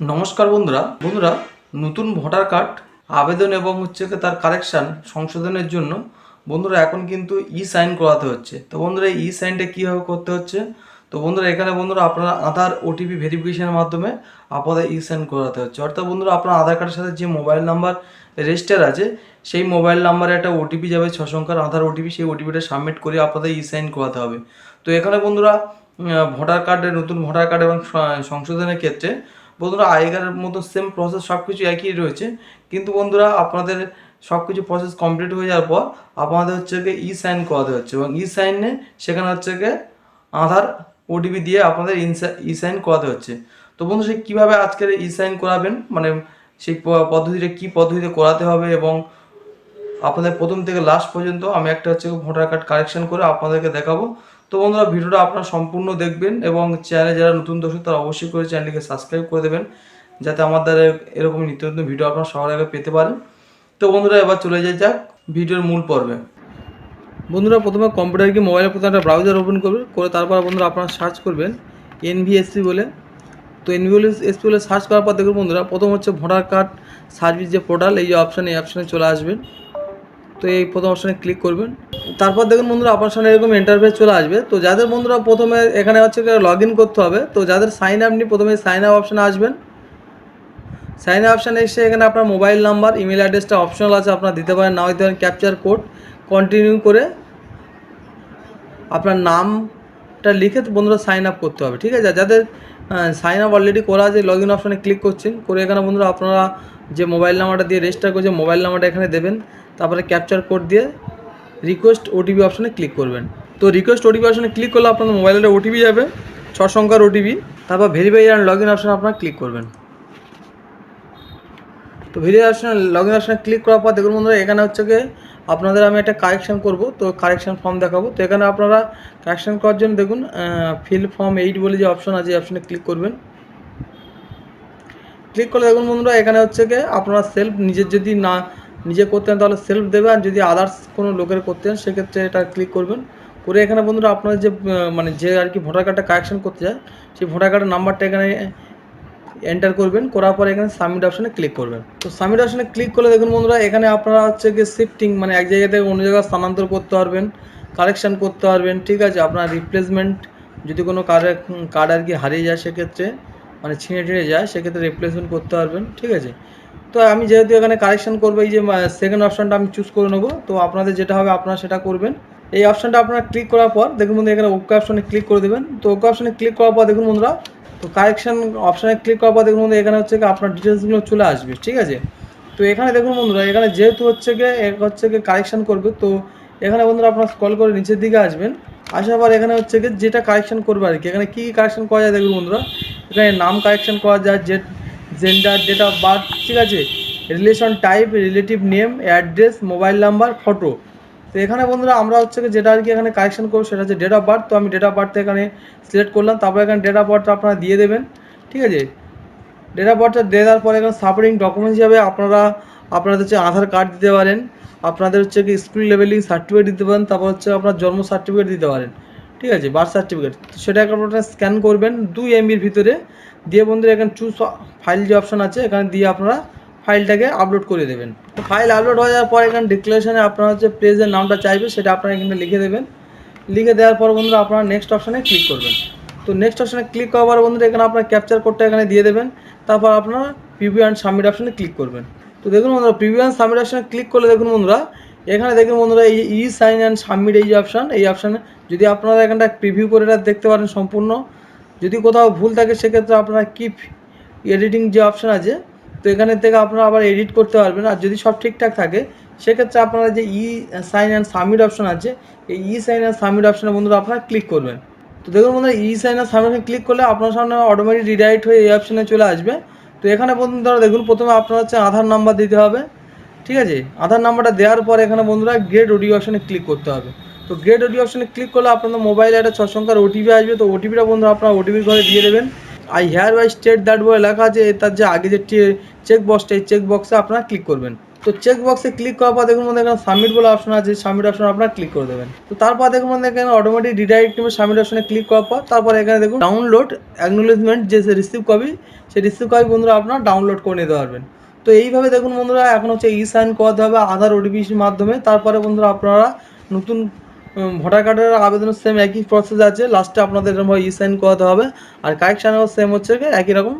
নমস্কার বন্ধুরা। বন্ধুরা, নতুন ভোটার কার্ড, আবেদন এবং হচ্ছে তার কারেকশান সংশোধনের জন্য বন্ধুরা এখন কিন্তু ই সাইন করাতে হচ্ছে। তো বন্ধুরা ই সাইনটা কীভাবে করতে হচ্ছে? তো বন্ধুরা, এখানে বন্ধুরা আপনারা আধার ওটিপি ভেরিফিকেশনের মাধ্যমে আপনাদের ই সাইন করাতে হচ্ছে। অর্থাৎ বন্ধুরা, আপনার আধার কার্ডের সাথে যে মোবাইল নাম্বার রেজিস্টার আছে, সেই মোবাইল নাম্বারে একটা ওটিপি যাবে, ছ সংখ্যার আধার ওটিপি সেই ওটিপিটা সাবমিট করে আপনাদের ই সাইন করাতে হবে। তো এখানে বন্ধুরা ভোটার কার্ডের, নতুন ভোটার কার্ড এবং সংশোধনের ক্ষেত্রে বন্ধুরা, আগেকার মতো সেম প্রসেস সব কিছু একই রয়েছে। কিন্তু বন্ধুরা, আপনাদের সব কিছু প্রসেস কমপ্লিট হয়ে যাওয়ার পর আপনাদের হচ্ছে গিয়ে ই সাইন করাতে হচ্ছে এবং ই সাইনে সেখানে হচ্ছে গিয়ে আধার ওটিপি দিয়ে আপনাদের ই সাইন করাতে হচ্ছে। তো বন্ধু সে কীভাবে আজকের ই সাইন করাবেন? মানে সেই পদ্ধতিটা কী পদ্ধতিতে করাতে হবে এবং আপনাদের প্রথম থেকে লাস্ট পর্যন্ত আমি একটা হচ্ছে ভোটার কার্ড কারেকশন করে আপনাদেরকে দেখাবো। তো বন্ধুরা, ভিডিওটা আপনারা সম্পূর্ণ দেখবেন এবং চ্যানেলে যারা নতুন দর্শক, তারা অবশ্যই করে চ্যানেলটিকে সাবস্ক্রাইব করে দেবেন, যাতে আমাদের এরকম নিত্য নতুন ভিডিও আপনারা সবার আগে পেতে পারেন। তো বন্ধুরা, এবার চলে যাই যাক ভিডিওর মূল পর্বে। বন্ধুরা, প্রথমে কম্পিউটার কি মোবাইলের প্রথমে একটা ব্রাউজার ওপেন করবে করে তারপর বন্ধুরা আপনারা সার্চ করবেন এনভিএসসি বলে। তো এনভিএসসি বলে সার্চ করার পর দেখুন বন্ধুরা, প্রথম হচ্ছে ভোটার কার্ড সার্ভিস যে পোর্টাল এই যে অপশান এই অপশানে চলে আসবেন। তো এই প্রথম অপশানে ক্লিক করবেন। তারপর দেখুন বন্ধুরা, আপনার সামনে এরকম ইন্টারফেস চলে আসবে। তো যাদের বন্ধুরা প্রথমে এখানে হচ্ছে লগ ইন করতে হবে, তো যাদের সাইন আপ নিয়ে প্রথমে সাইন আপ অপশানে আসবেন। সাইন আপ অপশানে এসে এখানে আপনার মোবাইল নাম্বার ইমেল অ্যাড্রেসটা অপশনাল আছে, আপনারা দিতে পারেন। না দিতে পারেন ক্যাপচার কোড কন্টিনিউ করে আপনার নামটা লিখে বন্ধুরা সাইন আপ করতে হবে, ঠিক আছে? যাদের সাইন আপ অলরেডি করা আছে লগ ইন অপশানে ক্লিক করছেন, করে এখানে বন্ধুরা আপনারা যে মোবাইল নাম্বারটা দিয়ে রেজিস্টার করছে মোবাইল নাম্বারটা এখানে দেবেন। তারপরে ক্যাপচার কোড দিয়ে রিকোয়েস্ট ওটিপি অপশানে ক্লিক করবেন। তো রিকোয়েস্ট ওটিপি অপশানে ক্লিক করলে আপনাদের মোবাইলে ওটিপি যাবে ছ সংখ্যার ওটিপি তারপর ভেরিফাই অ্যান্ড লগ ইন অপশানে আপনারা ক্লিক করবেন। তো ভেরিফিকেশন লগ ইন অপশানে ক্লিক করার পর দেখুন বন্ধুরা, এখানে হচ্ছে গিয়ে আপনাদের আমি একটা কারেকশান করব, তো কারেকশন ফর্ম দেখাবো। তো এখানে আপনারা কারেকশান করার জন্য দেখুন ফিল ফর্ম এইট বলে যে অপশন আছে, এই অপশনে ক্লিক করবেন। ক্লিক করলে দেখুন বন্ধুরা, এখানে হচ্ছে গিয়ে আপনারা সেলফ নিজের যদি না নিজে করতে চান তাহলে সেলফ দেবে আর যদি আদার্স কোনো লোকের করতে চান, সেক্ষেত্রে এটা ক্লিক করবেন। করে এখানে বন্ধুরা আপনার যে মানে যে আর কি ভোটার কার্ডটা কারেকশন করতে চায়, সেই ভোটার কার্ডের নাম্বারটা এখানে এন্টার করবেন। করার পর এখানে সাবমিট অপশনে ক্লিক করবেন। তো সাবমিট অপশনে ক্লিক করলে দেখুন বন্ধুরা, এখানে আপনারা হচ্ছে গিয়ে শিফটিং মানে এক জায়গা থেকে অন্য জায়গায় স্থানান্তর করতে পারবেন কালেকশান করতে পারবেন, ঠিক আছে? আপনার রিপ্লেসমেন্ট যদি কোনো কার্ড কার্ড আর কি হারিয়ে যায়, সেক্ষেত্রে মানে ছিঁড়ে টিড়ে যায়, সেক্ষেত্রে রিপ্লেসমেন্ট করতে পারবেন, ঠিক আছে? তো আমি যেহেতু এখানে কারেকশন করব, এই যে সেকেন্ড অপশনটা আমি চুজ করে নেব। তো আপনাদের যেটা হবে, আপনারা সেটা করবেন। এই অপশনটা আপনারা ক্লিক করার পর, দেখুন বন্ধু, এখানে ওকে অপশানে ক্লিক করে দেবেন। তো ওকে অপশনে ক্লিক করার পর, দেখুন বন্ধুরা, তো কারেকশন অপশানে ক্লিক করার পর, দেখুন বন্ধু, এখানে হচ্ছে কি আপনার ডিটেলসগুলো চলে আসবে, ঠিক আছে? তো এখানে দেখুন বন্ধুরা, এখানে যেহেতু হচ্ছে গিয়ে হচ্ছে গিয়ে কারেকশন করবে, তো এখানে বন্ধুরা আপনার স্কল করে নিচের দিকে আসবেন। আসার পর এখানে হচ্ছে গিয়ে যেটা কারেকশন করবে আর কি, এখানে কী কী কারেকশন করা যায় দেখুন বন্ধুরা। এখানে নাম কারেকশন করা যায়, যে জেন্ডার ডেট অফ বার্থ ঠিক আছে? Relation type relative name address mobile number photo তো এখানে বন্ধুরা আমরা হচ্ছে যেটা আর কি এখানে কারেকশন করব সেটা হচ্ছে ডেট অফ বার্থ তো আমি ডেট অফ বার্থ এখানে সিলেক্ট করলাম। তারপর এখানে ডেট অফ বার্থটা আপনারা দিয়ে দেবেন। ঠিক আছে? ডেট অফ বার্থটা দিয়ে দেওয়ার পরে এখানে সাপোর্টিং ডকুমেন্টস হিসাবে আপনারা, আপনাদের হচ্ছে আধার কার্ড দিতে পারেন। আপনাদের হচ্ছে কি স্কুল লেভেলিং সার্টিফিকেট দিতে পারেন। তারপর হচ্ছে আপনার জন্ম সার্টিফিকেট দিতে পারেন। ঠিক আছে? বার্থ সার্টিফিকেট সেটা আপনারা স্ক্যান করবেন। দুই এমবির ভিতরে। দিয়ে বন্ধুরা এখানে চুজ ফাইল যে অপশন আছে, এখানে দিয়ে আপনারা ফাইলটাকে আপলোড করে দেবেন। ফাইল আপলোড হয়ে যাওয়ার পর এখানে ডিক্লারেশনে আপনার হচ্ছে প্লেসের নামটা চাইবে, সেটা আপনারা এখানে লিখে দেবেন। লিখে দেওয়ার পর বন্ধুরা আপনারা নেক্সট অপশানে ক্লিক করবেন। তো নেক্সট অপশানে ক্লিক করার পর বন্ধুরা এখানে আপনার ক্যাপচার কোডটা এখানে দিয়ে দেবেন। তারপর আপনারা প্রিভিউ অ্যান্ড সাবমিট অপশানে ক্লিক করবেন। তো দেখুন বন্ধুরা প্রিভিউ অ্যান্ড সাবমিট অপশানে ক্লিক করলে দেখুন বন্ধুরা, এখানে দেখুন বন্ধুরা এই ই সাইন অ্যান্ড সাবমিট এই যে অপশান এই অপশানে যদি আপনারা এখানটা প্রিভিউ করে দেখতে পারেন সম্পূর্ণ। যদি কোথাও ভুল থাকে, সেক্ষেত্রে আপনারা কিপ এডিটিং যে অপশান আছে, তো এখানে থেকে আপনারা আবার এডিট করতে পারবেন। আর যদি সব ঠিকঠাক থাকে, সেক্ষেত্রে আপনারা যে e sign and submit option আছে, এই ই সাইন অ্যান্ড সাবমিট অপশানে বন্ধুরা আপনারা ক্লিক করবেন। তো দেখুন বন্ধুরা e sign and submit click করলে আপনার সামনে অটোমেটিক রিডাইরেক্ট হয়ে এই অপশানে চলে আসবে। তো এখানে বন্ধুরা দেখুন, প্রথমে আপনার হচ্ছে আধার নাম্বার দিতে হবে। ঠিক আছে? আধার নাম্বারটা দেওয়ার পর এখানে বন্ধুরা গ্রেড ওডি অপশানে ক্লিক করতে হবে। তো গ্রেড ওডি অপশনে ক্লিক করলে আপনাদের মোবাইলে একটা ছ সংখ্যার ওটিপি আসবে। তো ওটিপিটা বন্ধু আপনারা ওটিপির ঘরে দিয়ে দেবেন। I hereby state that বলে লেখা আছে, তার যে আগে যে চেক বক্সটা এই চেক বক্সে আপনারা ক্লিক করবেন। তো চেক বক্সে ক্লিক করার পর দেখুন বন্ধু এখানে সাবমিট বলে অপশন আছে সাবমিট অপশন আপনারা ক্লিক করে দেবেন। তো তারপর দেখুন বন্ধু এখানে অটোমেটিক রিডাইরেক্ট নেবে সাবমিট অপশনে ক্লিক করার পর, তারপর এখানে দেখুন ডাউনলোড অ্যাকনোলেজমেন্ট যে রিসিভ কপি সেই রিসিভ কপি বন্ধুরা আপনারা ডাউনলোড করে নিতে পারবেন। তো এইভাবে দেখুন বন্ধুরা, এখন হচ্ছে ই সাইন করাতে হবে, আধার ওটিপির মাধ্যমে। তারপরে বন্ধুরা আপনারা নতুন ভোটার কার্ডের আবেদন সেম একই প্রসেস আছে। লাস্টে আপনাদের এরকমভাবে ই সাইন করাতে হবে। আর কারেকশানেও সেম হচ্ছে একই রকম।